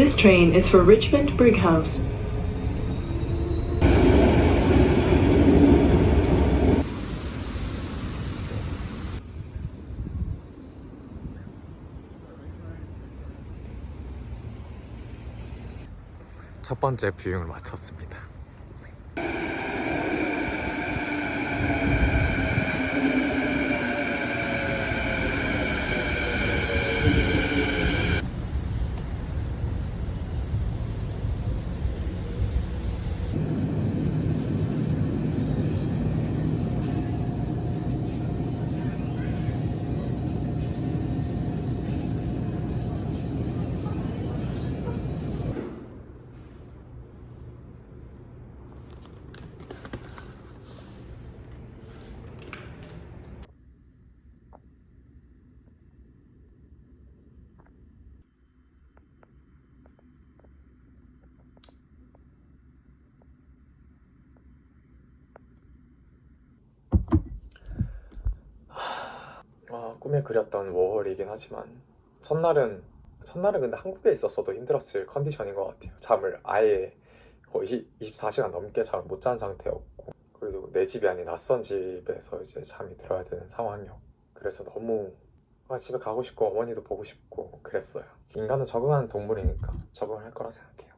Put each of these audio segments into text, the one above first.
This train is for Richmond Brighouse. 첫 번째 뷰잉을 마쳤습니다. 아, 꿈에 그렸던 워홀이긴 하지만 첫날은 첫날은 근데 한국에 있었어도 힘들었을 컨디션인 것 같아요. 잠을 아예 거의 24시간 넘게 잠을 못 잔 상태였고 그리고 내 집이 아닌 낯선 집에서 이제 잠이 들어야 되는 상황이었고 그래서 너무 아, 집에 가고 싶고 어머니도 보고 싶고 그랬어요. 인간은 적응하는 동물이니까 적응을 할 거라 생각해요.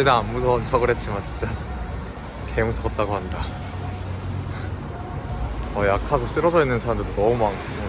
최대한 안 무서운 척을 했지만 진짜 개 무서웠다고 한다. 어, 약하고 쓰러져 있는 사람들도 너무 많고.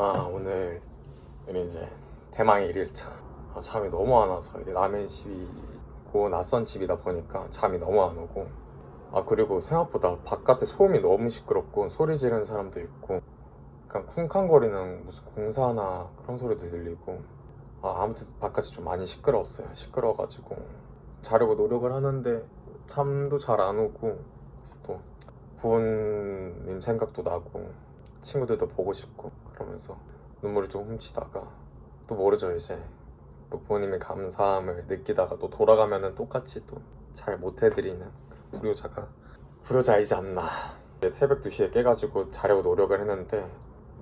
아 오늘 오늘 이제 대망의 1일차. 아, 잠이 너무 안 와서 이게 남의 집이고 낯선 집이다 보니까 잠이 너무 안 오고. 아 그리고 생각보다 바깥에 소음이 너무 시끄럽고 소리 지르는 사람도 있고. 약간 쿵쾅거리는 무슨 공사나 그런 소리도 들리고. 아, 아무튼 바깥이 좀 많이 시끄러웠어요. 시끄러워가지고. 자려고 노력을 하는데 잠도 잘 안 오고 또 부모님 생각도 나고 친구들도 보고 싶고 그러면서 눈물을 좀 훔치다가 또 모르죠 이제. 또 부모님의 감사함을 느끼다가 또 돌아가면은 똑같이 또 잘 못해드리는 불효자가 불효자이지 않나. 새벽 2시에 깨가지고 자려고 노력을 했는데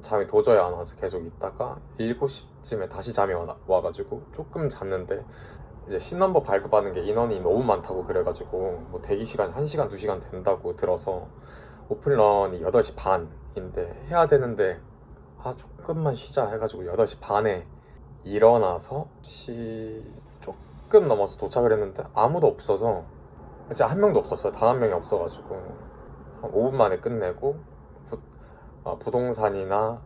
잠이 도저히 안 와서 계속 있다가 7시쯤에 다시 잠이 와, 와가지고 조금 잤는데 이제 신넘버 발급하는 게 인원이 너무 많다고 그래가지고 뭐 대기 시간 1시간 2시간 된다고 들어서 오픈런이 8시 반인데 해야 되는데 아 조금만 쉬자 해가지고 8시 반에 일어나서 시 조금 넘어서 도착을 했는데 아무도 없어서 진짜 한 명도 없었어요. 단 한 명이 없어가지고. 한 5분 만에 끝내고 부, 어, 부동산이나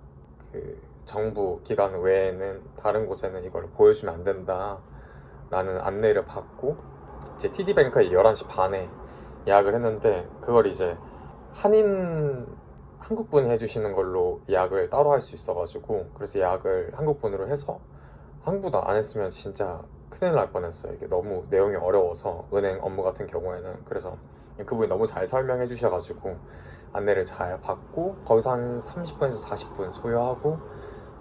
그 정부 기관 외에는 다른 곳에는 이걸 보여주면 안 된다 라는 안내를 받고 이제 TD뱅크에 11시 반에 예약을 했는데 그걸 이제 한인 한국분이 해주시는 걸로 예약을 따로 할 수 있어가지고 그래서 예약을 한국분으로 해서 한국분 안 했으면 진짜 큰일 날 뻔했어요. 이게 너무 내용이 어려워서 은행 업무 같은 경우에는. 그래서 그분이 너무 잘 설명해 주셔가지고 안내를 잘 받고 거기서 한 30분에서 40분 소요하고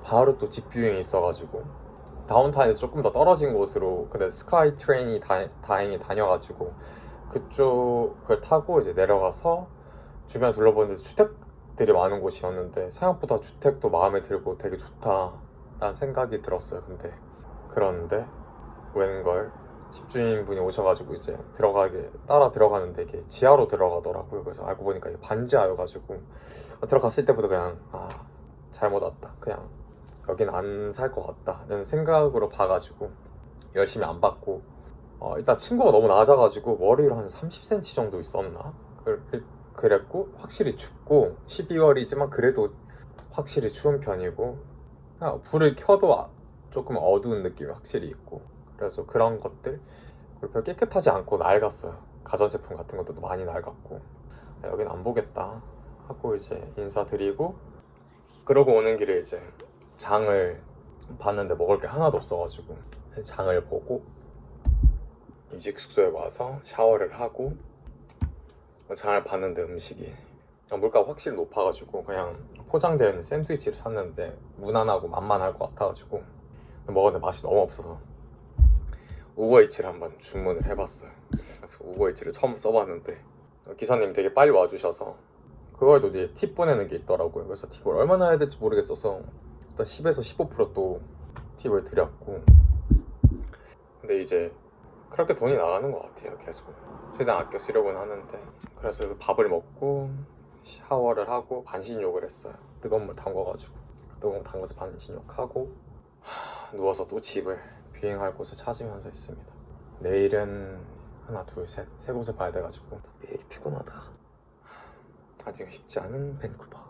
바로 또 집뷰잉이 있어가지고 다운타운에서 조금 더 떨어진 곳으로 근데 스카이 트레인이 다, 다행히 다녀가지고 그쪽을 타고 이제 내려가서 주변 둘러보는데 주택 들이 많은 곳이었는데 생각보다 주택도 마음에 들고 되게 좋다라는 생각이 들었어요. 근데 그런데 웬걸 집주인분이 오셔가지고 이제 들어가게 따라 들어가는데 이게 지하로 들어가더라고요. 그래서 알고 보니까 이게 반지하여가지고 들어갔을 때부터 그냥 아 잘못 왔다. 그냥 여긴 안 살 것 같다는 생각으로 봐가지고 열심히 안 받고 어, 일단 친구가 너무 낮아가지고 머리로 한 30cm 정도 있었나? 그, 그랬고 확실히 춥고 12월이지만 그래도 확실히 추운 편이고 불을 켜도 아- 조금 어두운 느낌이 확실히 있고 그래서 그런 것들 그리고 별 깨끗하지 않고 낡았어요. 가전제품 같은 것도 많이 낡았고 여긴 안 보겠다 하고 이제 인사드리고 그러고 오는 길에 이제 장을 봤는데 먹을 게 하나도 없어가지고 장을 보고 임직 숙소에 와서 샤워를 하고 장을 봤는데 음식이. 물가가 확실히 높아가지고 그냥 포장되어 있는 샌드위치를 샀는데 무난하고 만만할 것 같아가지고 먹었는데 맛이 너무 없어서 우버이츠를 한번 주문을 해봤어요. 그래서 우버이츠를 처음 써봤는데 기사님 되게 빨리 와주셔서 그거에도 이제 팁 보내는 게 있더라고요. 그래서 팁을 얼마나 해야 될지 모르겠어서 일단 10에서 15%또 팁을 드렸고 근데 이제 그렇게 돈이 나가는 것 같아요 계속. 최대한 아껴 쓰려고는 하는데. 그래서 그 밥을 먹고 샤워를 하고 반신욕을 했어요. 뜨거운 물 담궈가지고. 뜨거운 물 담궈서 반신욕하고 하, 누워서 또 집을 비행할 곳을 찾으면서 있습니다. 내일은 하나 둘셋세 곳을 봐야 돼가지고. 내일이 피곤하다. 아직 쉽지 않은 밴쿠버